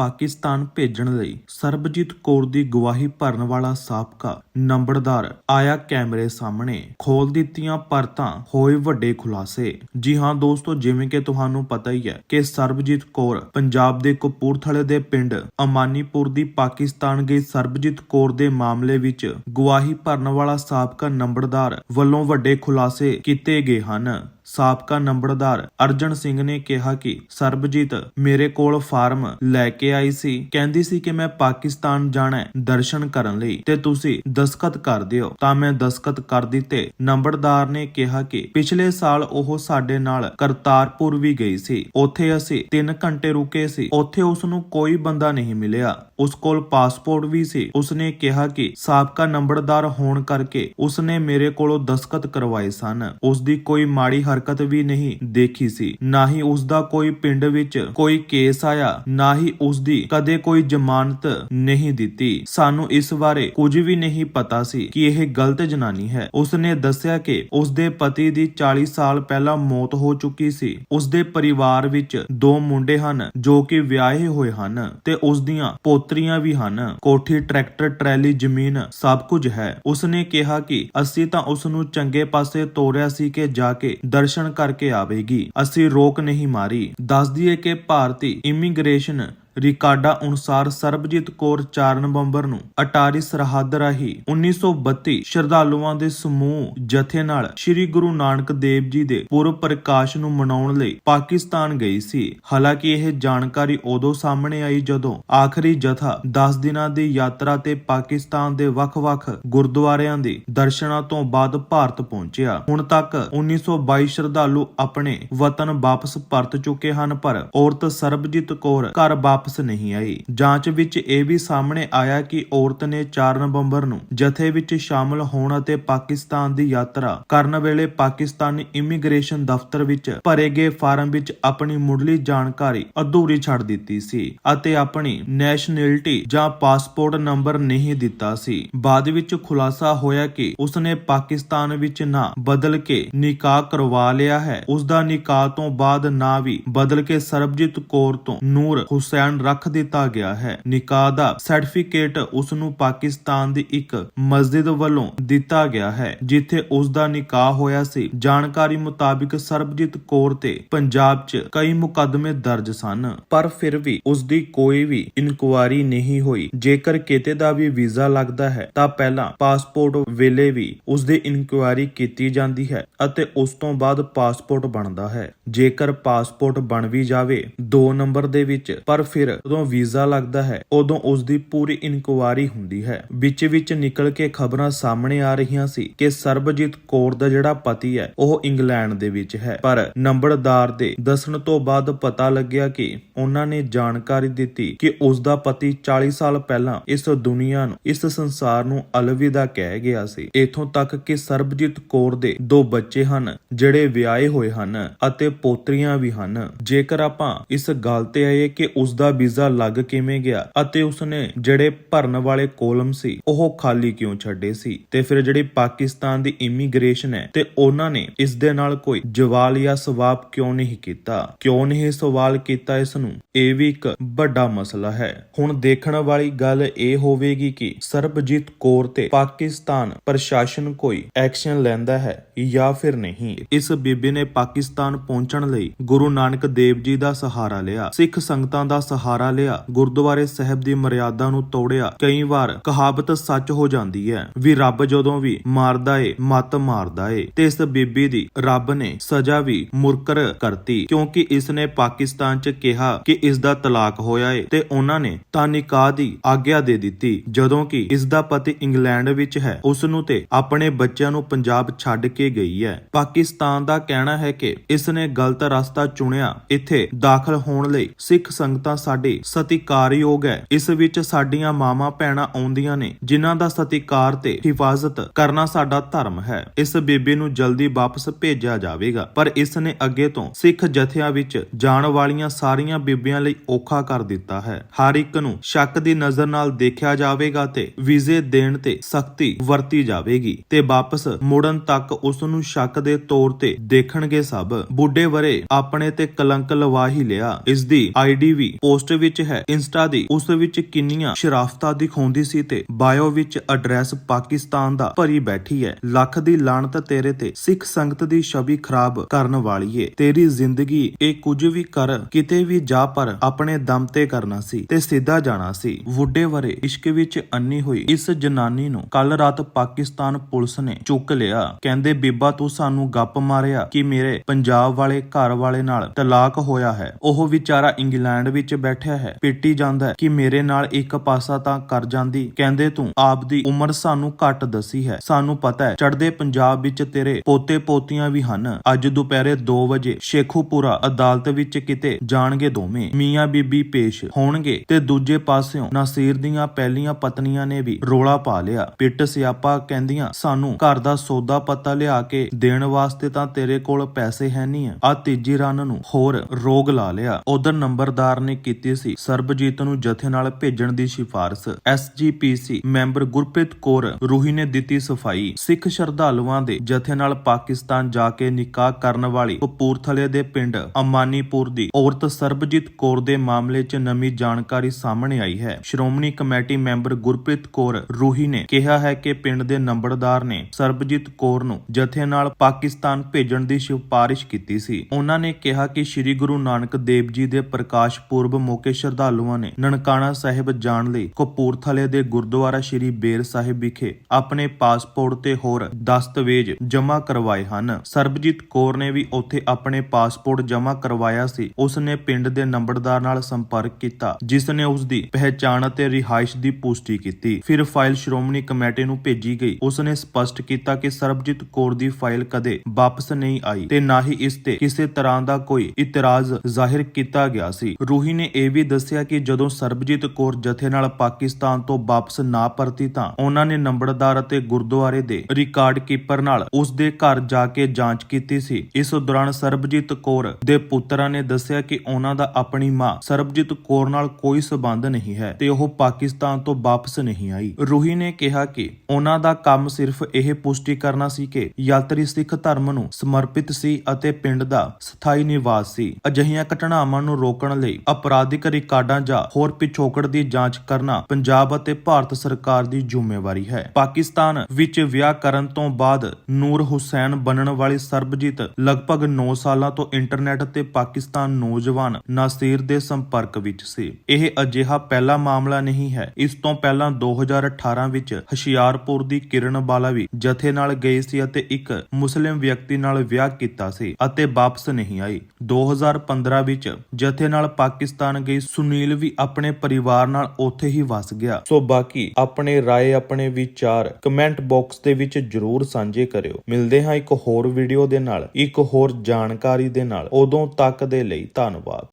ਪਾਕਿਸਤਾਨ ਭੇਜਣ ਲਈ ਸਰਬਜੀਤ ਕੌਰ ਦੀ ਗਵਾਹੀ ਭਰਨ ਵਾਲਾ ਸਾਬਕਾ ਨੰਬਰਦਾਰ ਆਇਆ ਕੈਮਰੇ ਸਾਹਮਣੇ। ਖੋਲ ਦਿੱਤੀਆਂ ਪਰਤਾਂ, ਹੋਏ ਵੱਡੇ ਖੁਲਾਸੇ। ਜੀ ਹਾਂ ਦੋਸਤੋ, ਜਿਵੇਂ ਕਿ ਤੁਹਾਨੂੰ ਪਤਾ ਹੀ ਹੈ ਕਿ ਸਰਬਜੀਤ ਕੌਰ ਪੰਜਾਬ ਦੇ ਕਪੂਰਥਲੇ ਦੇ ਪਿੰਡ ਅਮਾਨੀਪੁਰ ਦੀ ਪਾਕਿਸਤਾਨ ਗਈ ਸਰਬਜੀਤ ਕੌਰ ਦੇ ਮਾਮਲੇ ਵਿੱਚ ਗਵਾਹੀ ਭਰਨ ਵਾਲਾ ਸਾਬਕਾ ਨੰਬਰਦਾਰ ਵੱਲੋਂ ਵੱਡੇ ਖੁਲਾਸੇ ਕੀਤੇ ਗਏ ਹਨ। ਸਾਬਕਾ ਨੰਬਰਦਾਰ ਅਰਜਨ ਸਿੰਘ ਨੇ ਕਿਹਾ ਕਿ ਸਰਬਜੀਤ ਮੇਰੇ ਕੋਲ ਫਾਰਮ ਲੈ ਕੇ ਆਈ ਸੀ। ਕਹਿੰਦੀ ਸੀ ਕਿ ਮੈਂ ਪਾਕਿਸਤਾਨ ਜਾਣਾ ਦਰਸ਼ਨ ਕਰਨ ਲਈ ਤੇ ਤੁਸੀਂ ਦਸਖਤ ਕਰ ਦਿਓ। ਤਾਂ ਮੈਂ ਦਸਖਤ ਕਰ ਦਿੱਤੇ। ਨੰਬਰਦਾਰ ਨੇ ਕਿਹਾ ਕਿ ਪਿਛਲੇ ਸਾਲ ਉਹ ਸਾਡੇ ਨਾਲ ਕਰਤਾਰਪੁਰ ਵੀ ਗਈ ਸੀ। ਉੱਥੇ ਅਸੀਂ 3 ਘੰਟੇ ਰੁਕੇ ਸੀ। ਉੱਥੇ ਉਸ ਨੂੰ ਕੋਈ ਬੰਦਾ ਨਹੀਂ ਮਿਲਿਆ। ਉਸ ਕੋਲ ਪਾਸਪੋਰਟ ਵੀ ਸੀ। ਉਸਨੇ ਕਿਹਾ ਕਿ ਸਾਬਕਾ ਨੰਬਰਦਾਰ ਹੋਣ ਕਰਕੇ ਉਸਨੇ ਮੇਰੇ ਕੋਲੋਂ ਦਸਖਤ ਕਰਵਾਏ ਸਨ। ਉਸ ਦੀ ਕੋਈ ਮਾੜੀ ਹਰਕਤ ਵੀ ਨਹੀਂ ਦੇਖੀ ਸੀ। ਨਾ ਹੀ ਉਸ ਦਾ ਕੋਈ ਪਿੰਡ ਵਿੱਚ ਕੋਈ ਕੇਸ ਆਇਆ, ਨਾ ਹੀ ਉਸ ਦੀ ਕਦੇ ਕੋਈ ਜ਼ਮਾਨਤ ਨਹੀਂ ਦਿੱਤੀ। ਸਾਨੂੰ ਇਸ ਬਾਰੇ ਕੁਝ ਵੀ ਨਹੀਂ ਪਤਾ ਸੀ ਕਿ ਇਹ ਗਲਤ ਜਨਾਨੀ ਹੈ। ਉਸਨੇ ਦੱਸਿਆ ਕਿ ਉਸ ਦੇ ਪਤੀ ਦੀ 40 ਸਾਲ ਪਹਿਲਾਂ ਮੌਤ ਹੋ ਚੁੱਕੀ ਸੀ। ਉਸ ਦੇ ਪਰਿਵਾਰ ਵਿੱਚ ਦੋ ਮੁੰਡੇ ਹਨ, ਜੋ ਕਿ ਵਿਆਹੇ ਹੋਏ ਹਨ ਤੇ ਉਸ ਦੀਆਂ ਪੋਤਰੀਆਂ ਵੀ ਹਨ। ਕੋਠੀ, ਟਰੈਕਟਰ, ਟਰੈਲੀ, ਜ਼ਮੀਨ ਸਭ ਕੁਝ ਹੈ। ਉਸਨੇ ਕਿਹਾ ਕਿ ਅਸੀਂ ਤਾਂ ਉਸ ਨੂੰ ਚੰਗੇ ਪਾਸੇ ਤੋਰਿਆ ਸੀ ਕਿ ਜਾ ਕੇ ਦਰਸ਼ਨ ਕਰਕੇ ਆਵੇਗੀ। ਅਸੀਂ ਰੋਕ ਨਹੀਂ ਮਾਰੀ। ਦੱਸ ਦਈਏ ਕਿ ਭਾਰਤੀ ਇਮੀਗ੍ਰੇਸ਼ਨ ਰਿਕਾਰਡਾਂ ਅਨੁਸਾਰ ਸਰਬਜੀਤ ਕੌਰ 4 ਨਵੰਬਰ ਨੂੰ ਅਟਾਰੀ ਸਰਹੱਦ ਰਾਹੀਂ 1932 ਸ਼ਰਧਾਲੂਆਂ ਦੇ ਸਮੂਹ ਜਥੇ ਨਾਲ ਸ੍ਰੀ ਗੁਰੂ ਨਾਨਕ ਦੇਵ ਜੀ ਦੇ ਪੁਰਬ ਪ੍ਰਕਾਸ਼ ਨੂੰ ਮਨਾਉਣ ਲਈ ਪਾਕਿਸਤਾਨ ਗਈ ਸੀ। ਹਾਲਾਂਕਿ ਇਹ ਜਾਣਕਾਰੀ ਉਦੋਂ ਸਾਹਮਣੇ ਆਈ ਜਦੋਂ ਆਖਰੀ ਜਥਾ 10 ਦਿਨਾਂ ਦੀ ਯਾਤਰਾ ਤੇ ਪਾਕਿਸਤਾਨ ਦੇ ਵੱਖ-ਵੱਖ ਗੁਰਦੁਆਰਿਆਂ ਦੇ ਦਰਸ਼ਨਾਂ ਤੋਂ ਬਾਅਦ ਭਾਰਤ ਪਹੁੰਚਿਆ। ਹੁਣ ਤੱਕ 1922 ਸ਼ਰਧਾਲੂ ਆਪਣੇ ਵਤਨ ਵਾਪਸ ਪਰਤ ਚੁੱਕੇ ਹਨ, ਪਰ ਔਰਤ ਸਰਬਜੀਤ ਕੌਰ ਘਰ ਵਾਪਸ ਨਹੀਂ ਆਈ। ਜਾਂਚ ਵਿੱਚ ਇਹ ਵੀ ਸਾਹਮਣੇ ਆਇਆ ਕਿ ਔਰਤ ਨੇ 4 ਨਵੰਬਰ ਨੂੰ ਜਥੇ ਵਿੱਚ ਸ਼ਾਮਲ ਹੋਣ ਅਤੇ ਪਾਕਿਸਤਾਨ ਦੀ ਯਾਤਰਾ ਕਰਨ ਵੇਲੇ ਪਾਕਿਸਤਾਨੀ ਇਮੀਗ੍ਰੇਸ਼ਨ ਦਫ਼ਤਰ ਵਿੱਚ ਭਰੇ ਗਏ ਫਾਰਮ ਵਿੱਚ ਆਪਣੀ ਮੁੱਢਲੀ ਜਾਣਕਾਰੀ ਅਧੂਰੀ ਛੱਡ ਦਿੱਤੀ ਸੀ ਅਤੇ ਆਪਣੀ ਨੈਸ਼ਨੈਲਿਟੀ ਜਾਂ ਪਾਸਪੋਰਟ ਨੰਬਰ ਨਹੀਂ ਦਿੱਤਾ ਸੀ। ਬਾਅਦ ਵਿੱਚ ਖੁਲਾਸਾ ਹੋਇਆ ਕਿ ਉਸਨੇ ਪਾਕਿਸਤਾਨ ਵਿੱਚ ਨਾ ਬਦਲ ਕੇ ਨਿਕਾਹ ਕਰਵਾ ਲਿਆ ਹੈ। ਉਸ ਦਾ ਨਿਕਾਹ ਤੋਂ ਬਾਅਦ ਨਾ ਵੀ ਬਦਲ ਕੇ ਸਰਬਜੀਤ ਕੌਰ ਤੋਂ ਨੂਰ ਹੁਸੈਨ ਰੱਖ ਦਿੱਤਾ ਗਿਆ ਹੈ। ਨਿਕਾਹ ਦਾ ਸਰਟੀਫਿਕੇਟ ਉਸ ਨੂੰ ਪਾਕਿਸਤਾਨ ਦੀ ਇੱਕ ਮਸਜਿਦ ਵੱਲੋਂ ਦਿੱਤਾ ਗਿਆ ਹੈ, ਜਿੱਥੇ ਉਸ ਦਾ ਨਿਕਾਹ ਹੋਇਆ ਸੀ। ਜਾਣਕਾਰੀ ਮੁਤਾਬਿਕ ਸਰਬਜੀਤ ਕੌਰ ਤੇ ਪੰਜਾਬ 'ਚ ਕਈ ਮੁਕੱਦਮੇ ਦਰਜ ਸਨ, ਪਰ ਫਿਰ ਵੀ ਉਸ ਦੀ ਕੋਈ ਵੀ ਇਨਕੁਆਰੀ ਨਹੀਂ ਹੋਈ। ਜੇਕਰ ਕਿਤੇ ਦਾ ਵੀ ਵੀਜ਼ਾ ਲੱਗਦਾ ਹੈ, ਤਾਂ ਪਹਿਲਾਂ ਪਾਸਪੋਰਟ ਵੇਲੇ ਵੀ ਉਸ ਦੀ ਇਨਕੁਆਰੀ ਕੀਤੀ ਜਾਂਦੀ ਹੈ ਅਤੇ ਉਸ ਤੋਂ ਬਾਅਦ ਪਾਸਪੋਰਟ ਬਣਦਾ ਹੈ। ਜੇਕਰ ਪਾਸਪੋਰਟ ਬਣ ਵੀ ਜਾਵੇ 2 ਨੰਬਰ ਦੇ ਵਿੱਚ, ਪਰ ਫਿਰ ਜਦੋਂ ਵੀਜ਼ਾ ਲੱਗਦਾ ਹੈ, ਉਦੋਂ ਉਸ ਦੀ ਪੂਰੀ ਇਨਕੁਆਰੀ ਹੁੰਦੀ ਹੈ। ਵਿੱਚ ਵਿੱਚ ਨਿਕਲ ਕੇ ਖਬਰਾਂ ਸਾਹਮਣੇ ਆ ਰਹੀਆਂ ਸੀ ਕਿ ਸਰਬਜੀਤ ਕੌਰ ਦਾ ਜਿਹੜਾ ਪਤੀ ਹੈ, ਉਹ ਇੰਗਲੈਂਡ ਦੇ ਵਿੱਚ ਹੈ। ਪਰ ਨੰਬਰਦਾਰ ਦੇ ਦੱਸਣ ਤੋਂ ਬਾਅਦ ਪਤਾ ਲੱਗਿਆ ਕਿ ਉਹਨਾਂ ਨੇ ਜਾਣਕਾਰੀ ਦਿੱਤੀ ਕਿ ਉਸ ਦਾ ਪਤੀ 40 ਸਾਲ ਪਹਿਲਾਂ ਇਸ ਦੁਨੀਆ ਨੂੰ, ਇਸ ਸੰਸਾਰ ਨੂੰ ਅਲਵਿਦਾ ਕਹਿ ਗਿਆ ਸੀ। ਇਥੋਂ ਤੱਕ ਕਿ ਸਰਬਜੀਤ ਕੌਰ ਦੇ ਦੋ ਬੱਚੇ ਹਨ, ਜਿਹੜੇ ਵਿਆਹੇ ਹੋਏ ਹਨ ਅਤੇ ਪੋਤਰੀਆਂ ਵੀ ਹਨ। ਜੇਕਰ ਆਪਾਂ ਇਸ ਗੱਲ ਤੇ ਆਏ ਕਿ ਉਸ ਦਾ ਵੀਜ਼ਾ ਲੱਗ ਕਿਵੇਂ ਗਿਆ ਅਤੇ ਉਸਨੇ ਜਿਹੜੇ ਭਰਨ ਵਾਲੇ ਕੋਲਮ ਸੀ, ਉਹ ਖਾਲੀ ਕਿਉਂ ਛੱਡੇ ਸੀ? ਤੇ ਫਿਰ ਜਿਹੜੀ ਪਾਕਿਸਤਾਨ ਦੀ ਇਮੀਗ੍ਰੇਸ਼ਨ ਹੈ, ਤੇ ਉਹਨਾਂ ਨੇ ਇਸ ਦੇ ਨਾਲ ਕੋਈ ਜਵਾਲ ਜਾਂ ਸਵਾਬ ਕਿਉਂ ਨਹੀਂ ਕੀਤਾ? ਕਿਉਂ ਨਹੀਂ ਸਵਾਲ ਕੀਤਾ ਇਸ ਨੂੰ ਇਹ ਵੀ ਇੱਕ ਵੱਡਾ ਮਸਲਾ ਹੈ। ਹੁਣ ਦੇਖਣ ਵਾਲੀ ਗੱਲ ਇਹ ਹੋਵੇਗੀ ਕਿ ਸਰਬਜੀਤ ਕੌਰ ਤੇ ਪਾਕਿਸਤਾਨ ਪ੍ਰਸ਼ਾਸਨ ਕੋਈ ਐਕਸ਼ਨ ਲੈਂਦਾ ਹੈ ਜਾਂ ਫਿਰ ਨਹੀਂ। ਇਸ ਬੀਬੀ ਨੇ ਪਾਕਿਸਤਾਨ ਪਹੁੰਚਣ ਲਈ ਗੁਰੂ ਨਾਨਕ ਦੇਵ ਜੀ ਦਾ ਸਹਾਰਾ ਲਿਆ, ਸਿੱਖ ਸੰਗਤਾਂ ਦਾ ਸਹਾਰਾ ਲਿਆ। ਗੁਰਦੁਆਰੇ ਸਾਹਿਬ ਦੀ ਮਰਿਆਦਾ ਨੂੰ ਤੋੜਿਆ। ਕਈ ਵਾਰ ਕਹਾਵਤ ਸੱਚ ਹੋ ਜਾਂਦੀ ਹੈ। ਵੀ ਰੱਬ ਜਦੋਂ ਵੀ ਮਾਰਦਾ ਏ, ਮਤ ਮਾਰਦਾ ਏ। ਤੇ ਇਸ ਬੀਬੀ ਦੀ ਰੱਬ ਨੇ ਸਜ਼ਾ ਵੀ ਮੁਰਕਰ ਕਰਤੀ। ਕਿਉਂਕਿ ਇਸ ਨੇ ਪਾਕਿਸਤਾਨ 'ਚ ਕਿਹਾ ਕਿ ਇਸ ਦਾ ਤਲਾਕ ਹੋਇਆ ਏ ਤੇ ਉਹਨਾਂ ਨੇ ਤਾਂ ਨਿਕਾਹ ਦੀ ਆਗਿਆ ਦੇ ਦਿੱਤੀ। ਜਦੋਂ ਕਿ ਇਸ ਦਾ ਪਤੀ ਇੰਗਲੈਂਡ ਵਿੱਚ ਹੈ, ਉਸ ਨੂੰ ਤੇ ਆਪਣੇ ਬੱਚਿਆਂ ਨੂੰ ਪੰਜਾਬ ਛੱਡ ਕੇ ਗਈ ਹੈ। ਪਾਕਿਸਤਾਨ ਦਾ ਕਹਿਣਾ ਹੈ ਕਿ ਇਸ ਨੇ ਗਲਤ ਰਸਤਾ ਚੁਣਿਆ। ਇੱਥੇ ਦਾਖਲ ਹੋਣ ਲਈ ਸਿੱਖ ਸੰਗਤਾਂ ਸਾਡੇ ਸਤਿਕਾਰਯੋਗ ਹੈ। ਇਸ ਵਿੱਚ ਸਾਡੀਆਂ ਮਾਵਾਂ ਭੈਣਾਂ ਆਉਂਦੀਆਂ ਨੇ, ਜਿਨ੍ਹਾਂ ਦਾ ਸਤਿਕਾਰ ਤੇ ਹਿਫਾਜ਼ਤ ਕਰਨਾ ਸਾਡਾ ਧਰਮ ਹੈ। ਇਸ ਬੀਬੀ ਨੂੰ ਜਲਦੀ ਵਾਪਸ ਭੇਜਿਆ ਜਾਵੇਗਾ, ਪਰ ਇਸ ਨੇ ਅੱਗੇ ਤੋਂ ਸਿੱਖ ਜਥਿਆਂ ਵਿੱਚ ਜਾਣ ਵਾਲੀਆਂ ਸਾਰੀਆਂ ਬੀਬੀਆਂ ਲਈ ਔਖਾ ਕਰ ਦਿੱਤਾ ਹੈ। ਹਰ ਇੱਕ ਨੂੰ ਸ਼ੱਕ ਦੀ ਨਜ਼ਰ ਨਾਲ ਦੇਖਿਆ ਜਾਵੇਗਾ ਤੇ ਵੀਜ਼ੇ ਦੇਣ ਤੇ ਸਖਤੀ ਵਰਤੀ ਜਾਵੇਗੀ ਤੇ ਵਾਪਸ ਮੁੜਨ ਤੱਕ ਉਸ ਨੂੰ ਸ਼ੱਕ ਦੇ ਤੌਰ ਤੇ ਦੇਖਣਗੇ ਸਭ। ਬੁੱਢੇ ਵਰੇ ਆਪਣੇ ਤੇ ਕਲੰਕ ਲਵਾ ਹੀ ਲਿਆ। ਇਸ ਦੀ ਆਈਡੀ ਵੀ ਪੋਸਟ ਪੋਸਟ ਵਿੱਚ ਹੈ। ਇੰਸਟਾ ਦੀ ਉਸ ਵਿੱਚ ਕਿੰਨੀਆਂ ਸ਼ਰਾਫਤਾਂ ਦਿਖਾਉਂਦੀ ਸੀ ਤੇ ਬਾਇਓ ਵਿੱਚ ਐਡਰੈਸ ਪਾਕਿਸਤਾਨ ਦਾ ਭਰੀ ਬੈਠੀ ਹੈ। ਲੱਖ ਦੀ ਲਾਣਤ ਤੇਰੇ ਤੇ, ਸਿੱਖ ਸੰਗਤ ਦੀ ਛਵੀ ਖਰਾਬ ਕਰਨ ਵਾਲੀ ਏ। ਤੇਰੀ ਜ਼ਿੰਦਗੀ, ਇਹ ਕੁਝ ਵੀ ਕਰ, ਕਿਤੇ ਵੀ ਜਾ ਪਰ ਆਪਣੇ ਦਮ ਤੇ ਕਰਨਾ ਸੀ ਤੇ ਸਿੱਧਾ ਜਾਣਾ ਸੀ। ਬੁੱਢੇ ਵਰੇ ਇਸ਼ਕ ਵਿੱਚ ਅੰਨੀ ਹੋਈ ਇਸ ਜਨਾਨੀ ਨੂੰ ਕੱਲ ਰਾਤ ਪਾਕਿਸਤਾਨ ਪੁਲਿਸ ਨੇ ਚੁੱਕ ਲਿਆ। ਕਹਿੰਦੇ, ਬੀਬਾ, ਤੂੰ ਸਾਨੂੰ ਗੱਪ ਮਾਰਿਆ ਕਿ ਮੇਰੇ ਪੰਜਾਬ ਵਾਲੇ ਘਰ ਵਾਲੇ ਨਾਲ ਤਲਾਕ ਹੋਇਆ ਹੈ। ਉਹ ਵਿਚਾਰਾ ਇੰਗਲੈਂਡ ਵਿੱਚ ਬੈਠਿਆ ਹੈ। ਪੇਟੀ ਜਾਂਦਾ ਹੈ ਕਿ ਮੇਰੇ ਨਾਲ ਇੱਕ ਪਾਸਾ ਤਾਂ ਕਰ ਜਾਂਦੀ। ਕਹਿੰਦੇ, ਤੂੰ ਆਪ ਦੀ ਉਮਰ ਸਾਨੂੰ ਘੱਟ ਦੱਸੀ ਹੈ। ਸਾਨੂੰ ਪਤਾ ਹੈ ਚੜਦੇ ਪੰਜਾਬ ਵਿੱਚ ਤੇਰੇ ਪੋਤੇ ਪੋਤੀਆਂ ਵੀ ਹਨ। ਅੱਜ ਦੁਪਹਿਰੇ 2 ਵਜੇ ਸ਼ੇਖੂਪੁਰਾ ਅਦਾਲਤ ਵਿੱਚ ਕਿਤੇ ਜਾਣਗੇ ਦੋਵੇਂ। ਮੀਆਂ ਬੀਬੀ ਪੇਸ਼ ਹੋਣਗੇ ਤੇ ਦੂਜੇ ਪਾਸਿਓਂ ਨਾਸੀਰ ਦੀਆਂ ਪਹਿਲੀਆਂ ਪਤਨੀਆਂ ਨੇ ਵੀ ਰੋਲਾ ਪਾ ਲਿਆ। ਪਿੱਟ ਸਿਆਪਾ ਕਹਿੰਦੀਆਂ, ਸਾਨੂੰ ਘਰ ਦਾ ਸੌਦਾ ਪਤਾ ਲਿਆ ਕੇ ਦੇਣ ਵਾਸਤੇ ਤਾਂ ਤੇਰੇ ਕੋਲ ਪੈਸੇ ਹੈ ਨਹੀਂ ਆ ਤੀਜੀ ਰਨ ਨੂੰ ਹੋਰ ਰੋਗ ਲਾ ਲਿਆ। ਉਧਰ ਨੰਬਰਦਾਰ ਨੇ ਕੀਤੀ ਸੀ। ਸਰਬਜੀਤ ਨੂੰ ਜਥੇ ਨਾਲ ਭੇਜਣ ਦੀ ਸਿਫਾਰਿਸ਼। ਐਸਜੀਪੀਸੀ ਮੈਂਬਰ ਗੁਰਪ੍ਰੀਤ ਕੌਰ ਰੂਹੀ ਨੇ ਦਿੱਤੀ ਸਫ਼ਾਈ। ਸਿੱਖ ਸ਼ਰਧਾਲੂਆਂ ਦੇ ਜਥੇ ਨਾਲ ਪਾਕਿਸਤਾਨ ਜਾ ਕੇ ਨਿਕਾਹ ਕਰਨ ਵਾਲੀ ਕਪੂਰਥਲੇ ਦੇ ਪਿੰਡ ਅਮਾਨੀਪੁਰ ਦੀ ਔਰਤ ਸਰਬਜੀਤ ਕੌਰ ਦੇ ਮਾਮਲੇ 'ਚ ਨਵੀਂ ਜਾਣਕਾਰੀ ਸਾਹਮਣੇ ਆਈ ਹੈ। ਸ਼੍ਰੋਮਣੀ ਕਮੇਟੀ ਮੈਂਬਰ ਗੁਰਪ੍ਰੀਤ ਕੌਰ ਰੂਹੀ ਨੇ ਕਿਹਾ ਹੈ ਕਿ ਪਿੰਡ ਦੇ ਨੰਬਰਦਾਰ ਨੇ ਸਰਬਜੀਤ ਕੌਰ ਨੂੰ ਜਥੇ ਨਾਲ ਪਾਕਿਸਤਾਨ ਭੇਜਣ ਦੀ ਸਿਫਾਰਿਸ਼ ਕੀਤੀ ਸੀ। ਉਹਨਾਂ ਨੇ ਕਿਹਾ ਕਿ ਸ੍ਰੀ ਗੁਰੂ ਨਾਨਕ ਦੇਵ ਜੀ ਦੇ ਪ੍ਰਕਾਸ਼ ਪੁਰਬ ਮੌਕੇ ਸ਼ਰਧਾਲੂਆਂ ਨੇ ਨਨਕਾਣਾ ਸਾਹਿਬ ਜਾਣ ਲਈ ਕਪੂਰਥਲੇ ਦੇ ਗੁਰਦੁਆਰਾ ਸ੍ਰੀ ਬੇਰ ਸਾਹਿਬ ਵਿਖੇ ਆਪਣੇ ਪਾਸਪੋਰਟ ਤੇ ਹੋਰ ਦਸਤਾਵੇਜ਼ ਜਮ੍ਹਾਂ ਕਰਵਾਏ ਹਨ। ਸਰਬਜੀਤ ਕੌਰ ਨੇ ਵੀ ਉੱਥੇ ਆਪਣੇ ਪਾਸਪੋਰਟ ਜਮ੍ਹਾਂ ਕਰਵਾਇਆ ਸੀ। ਉਸ ਨੇ ਪਿੰਡ ਦੇ ਨੰਬਰਦਾਰ ਨਾਲ ਸੰਪਰਕ ਕੀਤਾ, ਜਿਸ ਨੇ ਉਸ ਦੀ ਪਹਿਚਾਣ ਅਤੇ ਰਿਹਾਇਸ਼ ਦੀ ਪੁਸ਼ਟੀ ਕੀਤੀ। ਫਿਰ ਫਾਈਲ ਸ਼੍ਰੋਮਣੀ ਕਮੇਟੀ ਨੂੰ ਭੇਜੀ ਗਈ। ਉਸ ਨੇ ਸਪਸ਼ਟ ਕੀਤਾ ਕਿ ਸਰਬਜੀਤ ਕੌਰ ਦੀ ਫਾਈਲ ਕਦੇ ਵਾਪਸ ਨਹੀਂ ਆਈ ਤੇ ਨਾ ਹੀ ਇਸ ਤੇ ਕਿਸੇ ਤਰ੍ਹਾਂ ਦਾ ਕੋਈ ਇਤਰਾਜ਼ ਜ਼ਾਹਿਰ ਕੀਤਾ ਗਿਆ ਸੀ। ਰੂਹੀ ਨੇ ਇਹ ਵੀ ਦੱਸਿਆ ਕਿ ਜਦੋਂ ਸਰਬਜੀਤ ਕੌਰ ਜਥੇ ਨਾਲ ਪਾਕਿਸਤਾਨ ਤੋਂ ਵਾਪਸ ਨਾ ਪਰਤੀ ਤਾਂ ਉਹਨਾਂ ਨੇ ਨੰਬਰਦਾਰ ਅਤੇ ਗੁਰਦੁਆਰੇ ਦੇ ਰਿਕਾਰਡ ਕੀਪਰ ਨਾਲ ਉਸ ਦੇ ਘਰ ਜਾ ਕੇ ਜਾਂਚ ਕੀਤੀ ਸੀ। ਇਸ ਦੌਰਾਨ ਸਰਬਜੀਤ ਕੌਰ ਦੇ ਪੁੱਤਰਾਂ ਨੇ ਦੱਸਿਆ ਕਿ ਉਹਨਾਂ ਦਾ ਆਪਣੀ ਮਾਂ ਸਰਬਜੀਤ ਕੌਰ ਨਾਲ ਕੋਈ ਸਬੰਧ ਨਹੀਂ ਹੈ ਤੇ ਉਹ ਪਾਕਿਸਤਾਨ ਤੋਂ ਵਾਪਸ ਨਹੀਂ ਆਈ। ਰੂਹੀ ਨੇ ਕਿਹਾ ਕਿ ਉਹਨਾਂ ਦਾ ਕੰਮ ਸਿਰਫ ਇਹ ਪੁਸ਼ਟੀ ਕਰਨਾ ਸੀ ਕਿ ਯਾਤਰੀ ਸਿੱਖ ਧਰਮ ਨੂੰ ਸਮਰਪਿਤ ਸੀ ਅਤੇ ਪਿੰਡ ਦਾ ਸਥਾਈ ਨਿਵਾਸ ਸੀ। ਅਜਿਹੀਆਂ ਘਟਨਾਵਾਂ ਨੂੰ ਰੋਕਣ ਲਈ ਅਪਰਾਧ ਅਪਰਾਧਿਕ ਰਿਕਾਰਡਾਂ ਜਾਂ ਹੋਰ ਪਿਛੋਕੜ ਦੀ ਜਾਂਚ ਕਰਨਾ ਪੰਜਾਬ ਅਤੇ ਭਾਰਤ ਸਰਕਾਰ ਦੀ ਜ਼ਿੰਮੇਵਾਰੀ ਹੈ। ਪਾਕਿਸਤਾਨ ਵਿੱਚ ਵਿਆਹ ਕਰਨ ਤੋਂ ਬਾਅਦ ਨੂਰ ਹੁਸੈਨ ਬਣਨ ਵਾਲੀ ਸਰਬਜੀਤ ਲਗਭਗ 9 ਸਾਲਾਂ ਤੋਂ ਇੰਟਰਨੈਟ ਤੇ ਪਾਕਿਸਤਾਨ ਨੌਜਵਾਨ ਨਾਸੀਰ ਦੇ ਸੰਪਰਕ ਵਿੱਚ ਸੀ। ਇਹ ਅਜਿਹਾ ਪਹਿਲਾ ਮਾਮਲਾ ਨਹੀਂ ਹੈ। ਇਸ ਤੋਂ ਪਹਿਲਾਂ 2018 ਵਿੱਚ ਹਸ਼ਿਆਰਪੁਰ ਦੀ ਕਿਰਨ ਬਾਲਾ ਵੀ ਜਥੇ ਨਾਲ ਗਈ ਸੀ ਅਤੇ ਇੱਕ ਮੁਸਲਿਮ ਵਿਅਕਤੀ ਨਾਲ ਵਿਆਹ ਕੀਤਾ ਸੀ ਅਤੇ ਵਾਪਸ ਨਹੀਂ ਆਈ। 2015 ਵਿੱਚ ਜਥੇ ਨਾਲ ਪਾਕਿਸਤਾਨ ਗਈ ਸੁਨੀਲ ਵੀ ਆਪਣੇ ਪਰਿਵਾਰ ਨਾਲ ਉੱਥੇ ਹੀ ਵਸ ਗਿਆ ਸੋ ਬਾਕੀ ਆਪਣੇ رائے ਆਪਣੇ ਵਿਚਾਰ ਕਮੈਂਟ ਬਾਕਸ ਦੇ ਵਿੱਚ ਜਰੂਰ ਸਾਂਝੇ ਕਰਿਓ ਮਿਲਦੇ ਹਾਂ ਇੱਕ ਹੋਰ ਵੀਡੀਓ ਦੇ ਨਾਲ ਇੱਕ ਹੋਰ ਜਾਣਕਾਰੀ ਦੇ ਨਾਲ ਉਦੋਂ ਤੱਕ ਦੇ ਲਈ ਧੰਨਵਾਦ